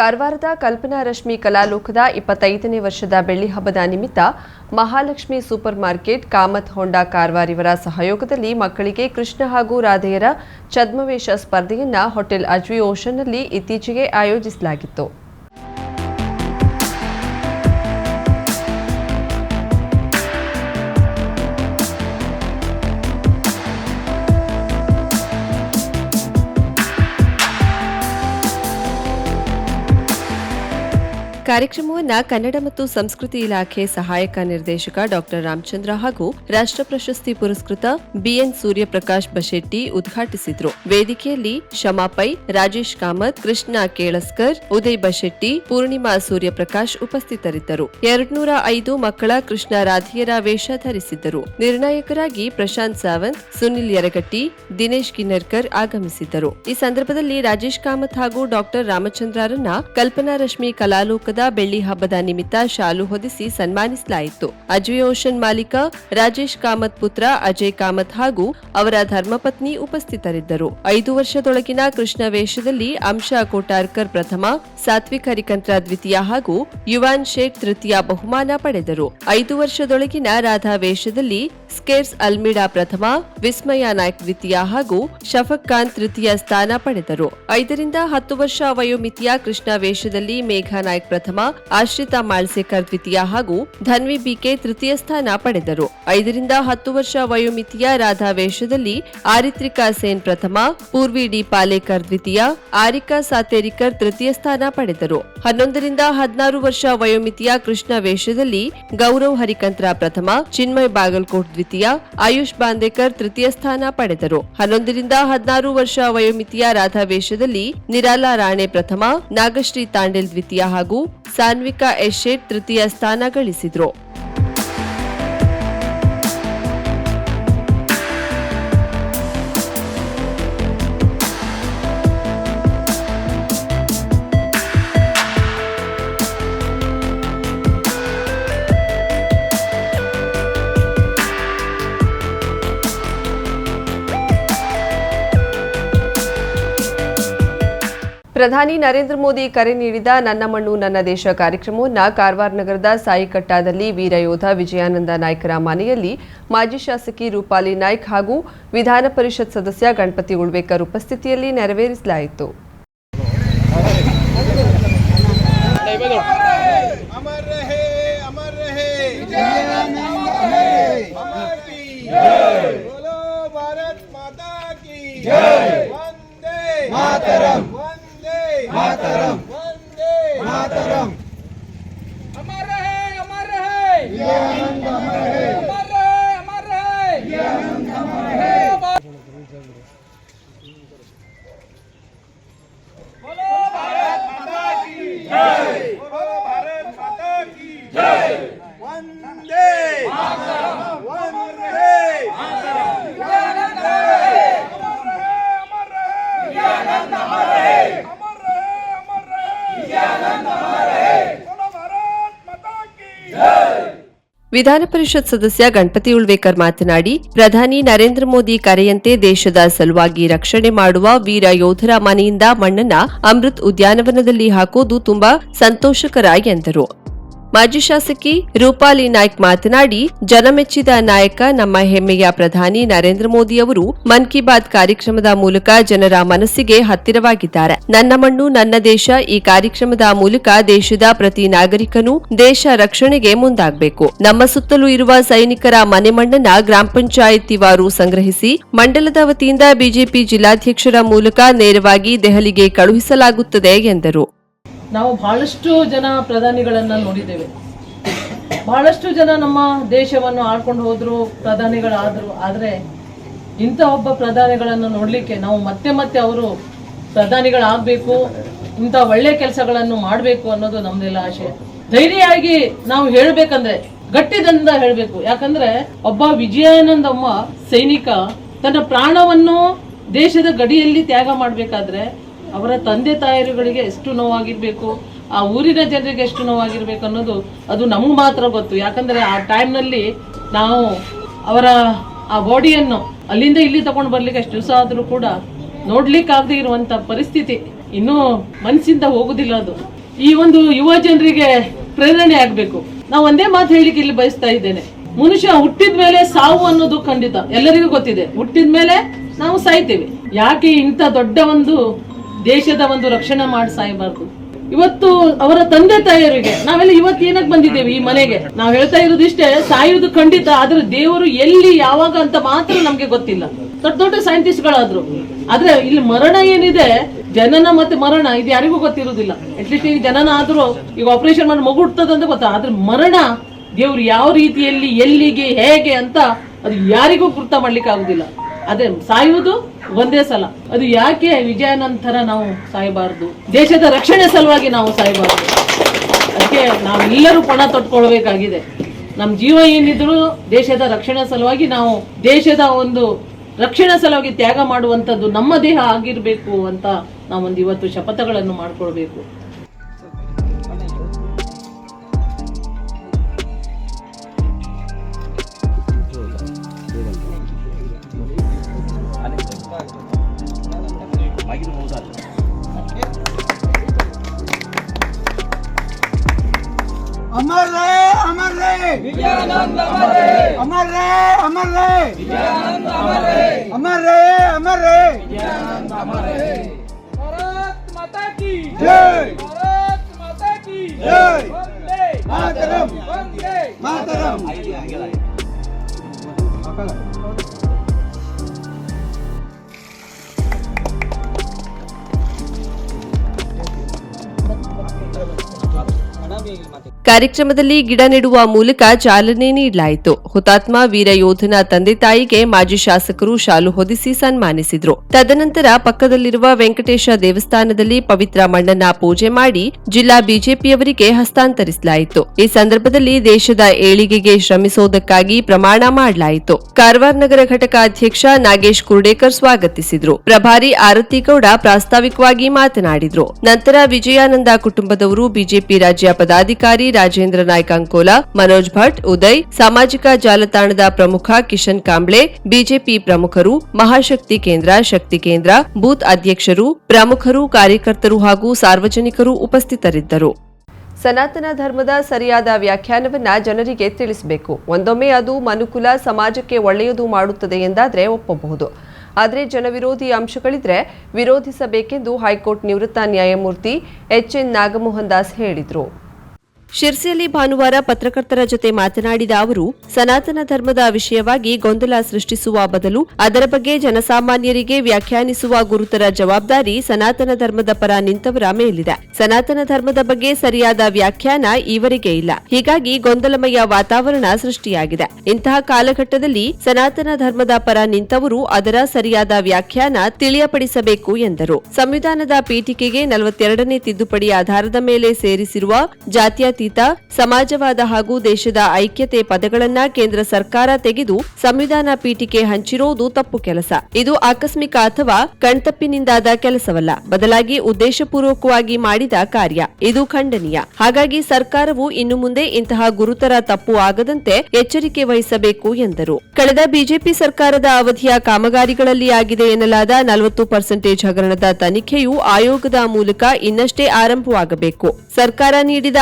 ಕಾರವಾರದ ಕಲ್ಪನಾ ರಶ್ಮಿ ಕಲಾಲೋಕದ ಇಪ್ಪತ್ತೈದನೇ ವರ್ಷದ ಬೆಳ್ಳಿ ಹಬ್ಬದ ನಿಮಿತ್ತ Mahalakshmi super market Kamath Honda ಕಾರವಾರಿವರ ಸಹಯೋಗದಲ್ಲಿ ಮಕ್ಕಳಿಗೆ ಕೃಷ್ಣ ಹಾಗೂ ರಾಧೆಯರ ಛದ್ಮವೇಷ ಸ್ಪರ್ಧೆಯನ್ನ ಹೋಟೆಲ್ ಅಜ್ವಿ ಓಷನ್ನಲ್ಲಿ ಇತ್ತೀಚೆಗೆ ಆಯೋಜಿಸಲಾಗಿತ್ತು. ಕಾರ್ಯಕ್ರಮವನ್ನು ಕನ್ನಡ ಮತ್ತು ಸಂಸ್ಕೃತಿ ಇಲಾಖೆ ಸಹಾಯಕ ನಿರ್ದೇಶಕ ಡಾಕ್ಟರ್ ರಾಮಚಂದ್ರ ಹಾಗೂ ರಾಷ್ಟ್ರ ಪ್ರಶಸ್ತಿ ಪುರಸ್ಕೃತ ಬಿಎನ್ ಸೂರ್ಯಪ್ರಕಾಶ್ ಬಶೆಟ್ಟಿ ಉದ್ಘಾಟಿಸಿದ್ರು. ವೇದಿಕೆಯಲ್ಲಿ ಶಮಾಪೈ, ರಾಜೇಶ್ ಕಾಮತ್, ಕೃಷ್ಣ ಕೇಳಸ್ಕರ್, ಉದಯ್ ಬಶೆಟ್ಟಿ, ಪೂರ್ಣಿಮಾ ಸೂರ್ಯಪ್ರಕಾಶ್ ಉಪಸ್ಥಿತರಿದ್ದರು. ಎರಡ್ನೂರ ಐದು ಮಕ್ಕಳ ಕೃಷ್ಣ ರಾಧಿಯರ ವೇಷ ಧರಿಸಿದ್ದರು. ನಿರ್ಣಾಯಕರಾಗಿ ಪ್ರಶಾಂತ್ ಸಾವಂತ್, ಸುನಿಲ್ ಯರಗಟ್ಟಿ, ದಿನೇಶ್ ಕಿನ್ನರ್ಕರ್ ಆಗಮಿಸಿದ್ದರು. ಈ ಸಂದರ್ಭದಲ್ಲಿ ರಾಜೇಶ್ ಕಾಮತ್ ಹಾಗೂ ಡಾಕ್ಟರ್ ರಾಮಚಂದ್ರರನ್ನ ಕಲ್ಪನಾ ರಶ್ಮಿ ಕಲಾಲೋಕದ ಬೆಳ್ಳಿ ಹಬ್ಬದ ನಿಮಿತ್ತ ಶಾಲು ಹೊದಿಸಿ ಸನ್ಮಾನಿಸಲಾಯಿತು. ಅಜ್ವಿ ಓಷನ್ ಮಾಲೀಕ ರಾಜೇಶ್ ಕಾಮತ್ ಪುತ್ರ ಅಜಯ್ ಕಾಮತ್ ಹಾಗೂ ಅವರ ಧರ್ಮಪತ್ನಿ ಉಪಸ್ಥಿತರಿದ್ದರು. ಐದು ವರ್ಷದೊಳಗಿನ ಕೃಷ್ಣ ವೇಷದಲ್ಲಿ ಅಂಶ ಕೋಟಾರ್ಕರ್ ಪ್ರಥಮ, ಸಾತ್ವಿಕ್ ಹರಿಕಂತ್ರ ದ್ವಿತೀಯ ಹಾಗೂ ಯುವಾನ್ ಶೇಖ್ ತೃತೀಯ ಬಹುಮಾನ ಪಡೆದರು. ಐದು ವರ್ಷದೊಳಗಿನ ರಾಧಾ ವೇಷದಲ್ಲಿ ಸ್ಕೇರ್ಸ್ ಅಲ್ಮಿಡಾ ಪ್ರಥಮ, ವಿಸ್ಮಯ ನಾಯ್ಕ್ ದ್ವಿತೀಯ ಹಾಗೂ ಶಫಕ್ ಖಾನ್ ತೃತೀಯ ಸ್ಥಾನ ಪಡೆದರು. ಐದರಿಂದ ಹತ್ತು ವರ್ಷ ವಯೋಮಿತಿಯ ಕೃಷ್ಣ ವೇಷದಲ್ಲಿ ಮೇಘಾ ನಾಯ್ಕ್ ಪ್ರಥಮ ಆಶ್ರಿತಾ ಮಾಳ್ಸೇಕರ್ ದ್ವಿತೀಯ ಹಾಗೂ ಧನ್ವಿ ಬಿಕೆ ತೃತೀಯ ಸ್ಥಾನ ಪಡೆದರು. ಐದರಿಂದ ಹತ್ತು ವರ್ಷ ವಯೋಮಿತಿಯ ರಾಧಾ ವೇಷದಲ್ಲಿ ಆರಿತ್ರಿಕಾ ಸೇನ್ ಪ್ರಥಮ, ಪೂರ್ವಿ ಡಿ ಪಾಲೇಕರ್ ದ್ವಿತೀಯ, ಆರಿಕಾ ಸಾತೇರಿಕರ್ ತೃತೀಯ ಸ್ಥಾನ ಪಡೆದರು. ಹನ್ನೊಂದರಿಂದ ಹದಿನಾರು ವರ್ಷ ವಯೋಮಿತಿಯ ಕೃಷ್ಣ ವೇಷದಲ್ಲಿ ಗೌರವ್ ಹರಿಕಂತ್ರ ಪ್ರಥಮ, ಚಿನ್ಮಯ್ ಬಾಗಲ್ಕೋಟ್ ದ್ವಿತೀಯ, ಆಯುಷ್ ಬಾಂದೇಕರ್ ತೃತೀಯ ಸ್ಥಾನ ಪಡೆದರು. ಹನ್ನೊಂದರಿಂದ ಹದಿನಾರು ವರ್ಷ ವಯೋಮಿತಿಯ ರಾಧಾ ವೇಷದಲ್ಲಿ ನಿರಾಲಾ ರಾಣೆ ಪ್ರಥಮ, ನಾಗಶ್ರೀ ತಾಂಡೆಲ್ ದ್ವಿತೀಯ ಹಾಗೂ ಸಾನ್ವಿಕಾ ಎಶೆಟ್ ತೃತೀಯ ಸ್ಥಾನ ಗಳಿಸಿದ್ರು. ಪ್ರಧಾನಿ ನರೇಂದ್ರ ಮೋದಿ ಕರೆ ನೀಡಿದ ನನ್ನ ಮಣ್ಣು ನನ್ನ ದೇಶ ಕಾರ್ಯಕ್ರಮವನ್ನ ಕಾರವಾರ ನಗರದ ಸಾಯಿಕಟ್ಟಾದಲ್ಲಿ ವೀರಯೋಧ ವಿಜಯಾನಂದ ನಾಯ್ಕರ ಮನೆಯಲ್ಲಿ ಮಾಜಿ ಶಾಸಕಿ ರೂಪಾಲಿ ನಾಯ್ಕ್ ಹಾಗೂ ವಿಧಾನ ಪರಿಷತ್ ಸದಸ್ಯ ಗಣಪತಿ ಉಳ್ಬೇಕರ್ ಉಪಸ್ಥಿತಿಯಲ್ಲಿ ನೆರವೇರಿಸಲಾಯಿತು. ಮಾತರಂ. Mataram. Mataram. ವಿಧಾನ ಪರಿಷತ್ ಸದಸ್ಯ ಗಣಪತಿ ಉಳ್ವೇಕರ್ ಮಾತನಾಡಿ, ಪ್ರಧಾನಿ ನರೇಂದ್ರ ಮೋದಿ ಕರೆಯಂತೆ ದೇಶದ ಸಲುವಾಗಿ ರಕ್ಷಣೆ ಮಾಡುವ ವೀರ ಯೋಧರ ಮನೆಯಿಂದ ಮಣ್ಣನ್ನ ಅಮೃತ್ ಉದ್ಯಾನವನದಲ್ಲಿ ಹಾಕೋದು ತುಂಬಾ ಸಂತೋಷಕರ ಎಂದರು. ಮಾಜಿ ಶಾಸಕಿ ರೂಪಾಲಿ ನಾಯ್ಕ್ ಮಾತನಾಡಿ, ಜನಮೆಚ್ಚಿದ ನಾಯಕ, ನಮ್ಮ ಹೆಮ್ಮೆಯ ಪ್ರಧಾನಿ ನರೇಂದ್ರ ಮೋದಿ ಅವರು ಮನ್ ಕಿ ಬಾತ್ ಕಾರ್ಯಕ್ರಮದ ಮೂಲಕ ಜನರ ಮನಸ್ಸಿಗೆ ಹತ್ತಿರವಾಗಿದ್ದಾರೆ. ನನ್ನ ಮಣ್ಣು, ನನ್ನ ದೇಶ, ಈ ಕಾರ್ಯಕ್ರಮದ ಮೂಲಕ ದೇಶದ ಪ್ರತಿ ನಾಗರಿಕನೂ ದೇಶ ರಕ್ಷಣೆಗೆ ಮುಂದಾಗಬೇಕು. ನಮ್ಮ ಸುತ್ತಲೂ ಇರುವ ಸೈನಿಕರ ಮನೆ ಮಣ್ಣನ್ನ ಗ್ರಾಮ ಪಂಚಾಯತ್ ವಾರು ಸಂಗ್ರಹಿಸಿ, ಮಂಡಲದ ವತಿಯಿಂದ ಬಿಜೆಪಿ ಜಿಲ್ಲಾಧ್ಯಕ್ಷರ ಮೂಲಕ ನೇರವಾಗಿ ದೆಹಲಿಗೆ ಕಳುಹಿಸಲಾಗುತ್ತದೆ ಎಂದರು. ನಾವು ಬಹಳಷ್ಟು ಜನ ಪ್ರಧಾನಿಗಳನ್ನ ನೋಡಿದ್ದೇವೆ. ಬಹಳಷ್ಟು ಜನ ನಮ್ಮ ದೇಶವನ್ನು ಆಡ್ಕೊಂಡು ಹೋದ್ರು, ಪ್ರಧಾನಿಗಳಾದ್ರು. ಆದ್ರೆ ಇಂಥ ಒಬ್ಬ ಪ್ರಧಾನಿಗಳನ್ನು ನೋಡ್ಲಿಕ್ಕೆ ನಾವು ಮತ್ತೆ ಮತ್ತೆ ಅವರು ಪ್ರಧಾನಿಗಳಾಗಬೇಕು, ಇಂಥ ಒಳ್ಳೆ ಕೆಲಸಗಳನ್ನು ಮಾಡಬೇಕು ಅನ್ನೋದು ನಮ್ದೆಲ್ಲ ಆಶೆ ಧೈರ್ಯವಾಗಿ ನಾವು ಹೇಳ್ಬೇಕಂದ್ರೆ ಗಟ್ಟಿದಿಂದ ಹೇಳ್ಬೇಕು. ಯಾಕಂದ್ರೆ ಒಬ್ಬ ವಿಜಯಾನಂದಮ್ಮ ಸೈನಿಕ ತನ್ನ ಪ್ರಾಣವನ್ನು ದೇಶದ ಗಡಿಯಲ್ಲಿ ತ್ಯಾಗ ಮಾಡಬೇಕಾದ್ರೆ ಅವರ ತಂದೆ ತಾಯಿಗಳಿಗೆ ಎಷ್ಟು ನೋವಾಗಿರ್ಬೇಕು, ಆ ಊರಿನ ಜನರಿಗೆ ಎಷ್ಟು ನೋವಾಗಿರ್ಬೇಕು ಅನ್ನೋದು ಅದು ನಮಗೆ ಮಾತ್ರ ಗೊತ್ತು. ಯಾಕಂದ್ರೆ ಆ ಟೈಮ್ನಲ್ಲಿ ನಾವು ಅವರ ಆ ಬಾಡಿಯನ್ನು ಅಲ್ಲಿಂದ ಇಲ್ಲಿ ತಗೊಂಡು ಬರ್ಲಿಕ್ಕೆ ಎಷ್ಟು ದಿವಸ ಆದರೂ ಕೂಡ ನೋಡ್ಲಿಕ್ಕಾಗದೇ ಇರುವಂತ ಪರಿಸ್ಥಿತಿ ಇನ್ನೂ ಮನಸ್ಸಿಂದ ಹೋಗುದಿಲ್ಲ ಅದು. ಈ ಒಂದು ಯುವ ಜನರಿಗೆ ಪ್ರೇರಣೆ ಆಗ್ಬೇಕು. ನಾವು ಒಂದೇ ಮಾತು ಹೇಳಿಕ್ಕೆ ಇಲ್ಲಿ ಬಯಸ್ತಾ ಇದ್ದೇನೆ. ಮನುಷ್ಯ ಹುಟ್ಟಿದ ಮೇಲೆ ಸಾವು ಅನ್ನೋದು ಖಂಡಿತ ಎಲ್ಲರಿಗೂ ಗೊತ್ತಿದೆ. ಹುಟ್ಟಿದ ಮೇಲೆ ನಾವು ಸಾಯ್ತೇವೆ. ಯಾಕೆ ಇಂಥ ದೊಡ್ಡ ಒಂದು ದೇಶದ ಒಂದು ರಕ್ಷಣೆ ಮಾಡಿ ಸಾಯಬಾರ್ದು. ಇವತ್ತು ಅವರ ತಂದೆ ತಾಯಿಯರಿಗೆ ನಾವೆಲ್ಲ ಇವತ್ತು ಏನಕ್ಕೆ ಬಂದಿದ್ದೇವೆ ಈ ಮನೆಗೆ? ನಾವ್ ಹೇಳ್ತಾ ಇರೋದು ಇಷ್ಟೇ, ಸಾಯುವುದು ಖಂಡಿತ, ಆದ್ರೆ ದೇವರು ಎಲ್ಲಿ, ಯಾವಾಗ ಅಂತ ಮಾತ್ರ ನಮ್ಗೆ ಗೊತ್ತಿಲ್ಲ. ದೊಡ್ಡ ದೊಡ್ಡ ಸೈಂಟಿಸ್ಟ್ಗಳಾದ್ರು. ಆದ್ರೆ ಇಲ್ಲಿ ಮರಣ ಏನಿದೆ, ಜನನ ಮತ್ತೆ ಮರಣ, ಇದು ಯಾರಿಗೂ ಗೊತ್ತಿರೋದಿಲ್ಲ ಅಟ್ಲೀಸ್ಟ್ ಈಗ ಜನನ ಆದ್ರೂ ಈಗ ಆಪರೇಷನ್ ಮಾಡಿ ಮಗು ಅಂತ ಗೊತ್ತಾ? ಆದ್ರೆ ಮರಣ ದೇವ್ರು ಯಾವ ರೀತಿಯಲ್ಲಿ, ಎಲ್ಲಿಗೆ, ಹೇಗೆ ಅಂತ ಅದು ಯಾರಿಗೂ ಗುರ್ತ ಮಾಡ್ಲಿಕ್ಕೆ ಆಗುದಿಲ್ಲ ಅದೇ ಸಾಯುವುದು ಒಂದೇ ಸಲ. ಅದು ಯಾಕೆ ವಿಜಯಾನಂತರ ನಾವು ಸಾಯಬಾರದು? ದೇಶದ ರಕ್ಷಣೆ ಸಲುವಾಗಿ ನಾವು ಸಾಯಬಾರದು. ಅದಕ್ಕೆ ನಾವೆಲ್ಲರೂ ಪಣ ತೊಟ್ಕೊಳ್ಬೇಕಾಗಿದೆ. ನಮ್ಮ ಜೀವ ಏನಿದ್ರು ದೇಶದ ರಕ್ಷಣೆ ಸಲುವಾಗಿ ನಾವು ದೇಶದ ಒಂದು ರಕ್ಷಣೆ ಸಲುವಾಗಿ ತ್ಯಾಗ ಮಾಡುವಂಥದ್ದು ನಮ್ಮ ದೇಹ ಆಗಿರಬೇಕು ಅಂತ ನಾವೊಂದು ಇವತ್ತು ಶಪಥಗಳನ್ನು ಮಾಡ್ಕೊಳ್ಬೇಕು. अमर रहे भारत माता की जय भारत माता की जय वंदे मातरम वंदे मातरम ಕಾರ್ಯಕ್ರಮದಲ್ಲಿ ಗಿಡ ನೆಡುವ ಮೂಲಕ ಚಾಲನೆ ನೀಡಲಾಯಿತು. ಹುತಾತ್ಮ ವೀರ ಯೋಧನ ತಂದೆ ತಾಯಿಗೆ ಮಾಜಿ ಶಾಸಕರು ಶಾಲು ಹೊದಿಸಿ ಸನ್ಮಾನಿಸಿದ್ರು. ತದನಂತರ ಪಕ್ಕದಲ್ಲಿರುವ ವೆಂಕಟೇಶ ದೇವಸ್ಥಾನದಲ್ಲಿ ಪವಿತ್ರ ಮಣ್ಣನ್ನ ಪೂಜೆ ಮಾಡಿ ಜಿಲ್ಲಾ ಬಿಜೆಪಿಯವರಿಗೆ ಹಸ್ತಾಂತರಿಸಲಾಯಿತು. ಈ ಸಂದರ್ಭದಲ್ಲಿ ದೇಶದ ಏಳಿಗೆಗೆ ಶ್ರಮಿಸುವುದಕ್ಕಾಗಿ ಪ್ರಮಾಣ ಮಾಡಲಾಯಿತು. ಕಾರವಾರ ನಗರ ಘಟಕ ಅಧ್ಯಕ್ಷ ನಾಗೇಶ್ ಕುರ್ಡೇಕರ್ ಸ್ವಾಗತಿಸಿದ್ರು. ಪ್ರಭಾರಿ ಆರತಿ ಗೌಡ ಪ್ರಾಸ್ತಾವಿಕವಾಗಿ ಮಾತನಾಡಿದ್ರು. ನಂತರ ವಿಜಯಾನಂದ ಕುಟುಂಬದವರು ಬಿಜೆಪಿ ರಾಜ್ಯ ಪದಾಧಿಕಾರಿ ರಾಜೇಂದ್ರ ನಾಯ್ಕ ಅಂಕೋಲ, ಮನೋಜ್ ಭಟ್, ಉದಯ್, ಸಾಮಾಜಿಕ ಜಾಲತಾಣದ ಪ್ರಮುಖ ಕಿಶನ್ ಕಾಂಬ್ಳೆ, ಬಿಜೆಪಿ ಪ್ರಮುಖರು, ಮಹಾಶಕ್ತಿ ಕೇಂದ್ರ, ಶಕ್ತಿ ಕೇಂದ್ರ, ಬೂತ್ ಅಧ್ಯಕ್ಷರು, ಪ್ರಮುಖರು, ಕಾರ್ಯಕರ್ತರು ಹಾಗೂ ಸಾರ್ವಜನಿಕರು ಉಪಸ್ಥಿತರಿದ್ದರು. ಸನಾತನ ಧರ್ಮದ ಸರಿಯಾದ ವ್ಯಾಖ್ಯಾನವನ್ನ ಜನರಿಗೆ ತಿಳಿಸಬೇಕು. ಒಂದೊಮ್ಮೆ ಅದು ಮನುಕುಲ ಸಮಾಜಕ್ಕೆ ಒಳ್ಳೆಯದು ಮಾಡುತ್ತದೆ ಎಂದಾದರೆ ಒಪ್ಪಬಹುದು. ಆದರೆ ಜನವಿರೋಧಿ ಅಂಶಗಳಿದ್ರೆ ವಿರೋಧಿಸಬೇಕೆಂದು ಹೈಕೋರ್ಟ್ ನಿವೃತ್ತ ನ್ಯಾಯಮೂರ್ತಿ ಎಚ್ ಎನ್ ನಾಗಮೋಹನ್ ದಾಸ್ ಹೇಳಿದರು. ಶಿರ್ಸಿಯಲ್ಲಿ ಭಾನುವಾರ ಪತ್ರಕರ್ತರ ಜೊತೆ ಮಾತನಾಡಿದ ಅವರು, ಸನಾತನ ಧರ್ಮದ ವಿಷಯವಾಗಿ ಗೊಂದಲ ಸೃಷ್ಟಿಸುವ ಬದಲು ಅದರ ಬಗ್ಗೆ ಜನಸಾಮಾನ್ಯರಿಗೆ ವ್ಯಾಖ್ಯಾನಿಸುವ ಗುರುತರ ಜವಾಬ್ದಾರಿ ಸನಾತನ ಧರ್ಮದ ಪರ ನಿಂತವರ ಮೇಲಿದೆ. ಸನಾತನ ಧರ್ಮದ ಬಗ್ಗೆ ಸರಿಯಾದ ವ್ಯಾಖ್ಯಾನ ಈವರೆಗೆ ಇಲ್ಲ. ಹೀಗಾಗಿ ಗೊಂದಲಮಯ ವಾತಾವರಣ ಸೃಷ್ಟಿಯಾಗಿದೆ. ಇಂತಹ ಕಾಲಘಟ್ಟದಲ್ಲಿ ಸನಾತನ ಧರ್ಮದ ಪರ ನಿಂತವರು ಅದರ ಸರಿಯಾದ ವ್ಯಾಖ್ಯಾನ ತಿಳಿಯಪಡಿಸಬೇಕು ಎಂದರು. ಸಂವಿಧಾನದ ಪೀಠಿಕೆಗೆ ನಲವತ್ತೆರಡನೇ ತಿದ್ದುಪಡಿ ಆಧಾರದ ಮೇಲೆ ಸೇರಿಸಿರುವ ಜಾತ್ಯತೀತ ಸಮಾಜವಾದ ಹಾಗೂ ದೇಶದ ಐಕ್ಯತೆ ಪದಗಳನ್ನ ಕೇಂದ್ರ ಸರ್ಕಾರ ತೆಗೆದು ಸಂವಿಧಾನ ಪೀಠಿಕೆ ಹಂಚಿರುವುದು ತಪ್ಪು ಕೆಲಸ. ಇದು ಆಕಸ್ಮಿಕ ಅಥವಾ ಕಣ್ತಪ್ಪಿನಿಂದಾದ ಕೆಲಸವಲ್ಲ. ಬದಲಾಗಿ ಉದ್ದೇಶಪೂರ್ವಕವಾಗಿ ಮಾಡಿದ ಕಾರ್ಯ. ಇದು ಖಂಡನೀಯ. ಹಾಗಾಗಿ ಸರ್ಕಾರವು ಇನ್ನು ಮುಂದೆ ಇಂತಹ ಗುರುತರ ತಪ್ಪು ಆಗದಂತೆ ಎಚ್ಚರಿಕೆ ವಹಿಸಬೇಕು ಎಂದರು. ಕಳೆದ ಬಿಜೆಪಿ ಸರ್ಕಾರದ ಅವಧಿಯ ಕಾಮಗಾರಿಗಳಲ್ಲಿ ಆಗಿದೆ ಎನ್ನಲಾದ ನಲವತ್ತು ಪರ್ಸೆಂಟೇಜ್ ಹಗರಣದ ತನಿಖೆಯು ಆಯೋಗದ ಮೂಲಕ ಇನ್ನಷ್ಟೇ ಆರಂಭವಾಗಬೇಕು. ಸರ್ಕಾರ ನೀಡಿದ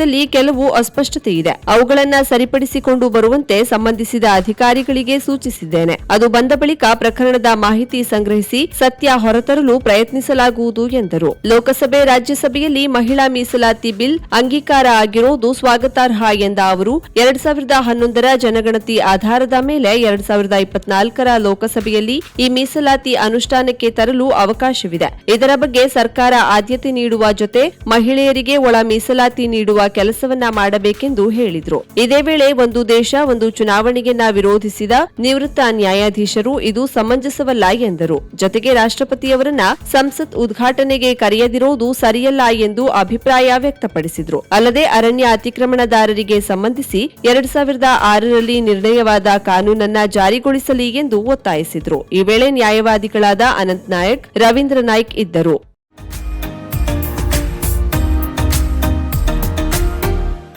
ಆದೇಶದಲ್ಲಿ ಕೆಲವು ಅಸ್ಪಷ್ಟತೆ ಇದೆ. ಅವುಗಳನ್ನ ಸರಿಪಡಿಸಿಕೊಂಡು ಬರುವಂತೆ ಸಂಬಂಧಿಸಿದ ಅಧಿಕಾರಿಗಳಿಗೆ ಸೂಚಿಸಿದ್ದೇನೆ. ಅದು ಬಂದ ಬಳಿಕ ಪ್ರಕರಣದ ಮಾಹಿತಿ ಸಂಗ್ರಹಿಸಿ ಸತ್ಯ ಹೊರತರಲು ಪ್ರಯತ್ನಿಸಲಾಗುವುದು ಎಂದರು. ಲೋಕಸಭೆ, ರಾಜ್ಯಸಭೆಯಲ್ಲಿ ಮಹಿಳಾ ಮೀಸಲಾತಿ ಬಿಲ್ ಅಂಗೀಕಾರ ಆಗಿರೋದು ಸ್ವಾಗತಾರ್ಹ ಎಂದ ಅವರು, ಎರಡ್ ಸಾವಿರದ ಹನ್ನೊಂದರ ಜನಗಣತಿ ಆಧಾರದ ಮೇಲೆ ಎರಡ್ ಸಾವಿರದ ಇಪ್ಪತ್ನಾಲ್ಕರ ಲೋಕಸಭೆಯಲ್ಲಿ ಈ ಮೀಸಲಾತಿ ಅನುಷ್ಠಾನಕ್ಕೆ ತರಲು ಅವಕಾಶವಿದೆ. ಇದರ ಬಗ್ಗೆ ಸರ್ಕಾರ ಆದ್ಯತೆ ನೀಡುವ ಜೊತೆ ಮಹಿಳೆಯರಿಗೆ ಒಳ ಮೀಸಲಾತಿ ನೀಡುವ ಕೆಲಸವನ್ನ ಮಾಡಬೇಕೆಂದು ಹೇಳಿದ್ರು. ಇದೇ ವೇಳೆ ಒಂದು ದೇಶ ಒಂದು ಚುನಾವಣೆಯನ್ನ ವಿರೋಧಿಸಿದ ನಿವೃತ್ತ ನ್ಯಾಯಾಧೀಶರು ಇದು ಸಮಂಜಸವಲ್ಲ ಎಂದರು. ಜೊತೆಗೆ ರಾಷ್ಟ್ರಪತಿಯವರನ್ನ ಸಂಸತ್ ಉದ್ಘಾಟನೆಗೆ ಕರೆಯದಿರುವುದು ಸರಿಯಲ್ಲ ಎಂದು ಅಭಿಪ್ರಾಯ ವ್ಯಕ್ತಪಡಿಸಿದ್ರು. ಅಲ್ಲದೆ ಅರಣ್ಯ ಅತಿಕ್ರಮಣದಾರರಿಗೆ ಸಂಬಂಧಿಸಿ ಎರಡ್ ಸಾವಿರದ ಆರರಲ್ಲಿ ನಿರ್ಣಯವಾದ ಕಾನೂನನ್ನ ಜಾರಿಗೊಳಿಸಲಿ ಎಂದು ಒತ್ತಾಯಿಸಿದ್ರು. ಈ ವೇಳೆ ನ್ಯಾಯವಾದಿಗಳಾದ ಅನಂತ್ ನಾಯಕ್, ರವೀಂದ್ರ ನಾಯ್ಕ್ ಇದ್ದರು.